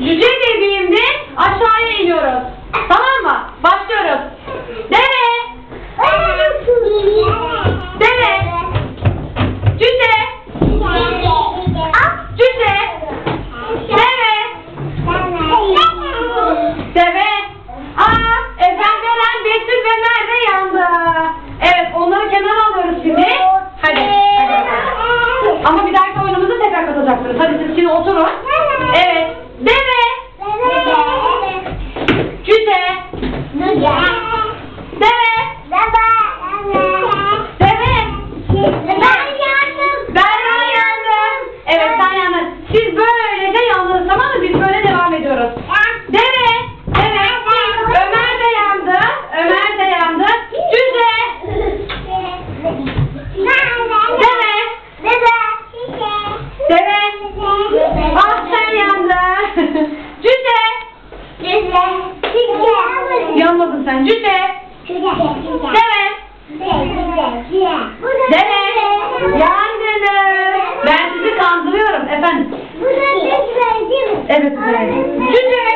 Cüce dediğimde aşağıya iniyoruz. Tamam mı? Başlıyoruz. Deve. Deve. Cüce. Cüce. Deve. Deve. Aa, Efendi Eren, Betül ve Merve yandı. Evet, onları kenara alıyoruz şimdi. Hadi. Ama bir dahaki oyunumuzu tekrar katacaksınız. Hadi siz şimdi oturun. Evet. Deve. Cüce. Deve. Deve. Berra yandı. Evet sen yandın. Siz böylece yandınız tamam mı? Biz böyle devam ediyoruz. Deve. Deve. Ömer de yandı. Ömer de yandı. Cüce. Deve. Ah sen yandın. Cüce. Yanmadın sen. Cüce. Deve. Deve. Ben sizi kandırıyorum efendim. Evet. evet. Cüce.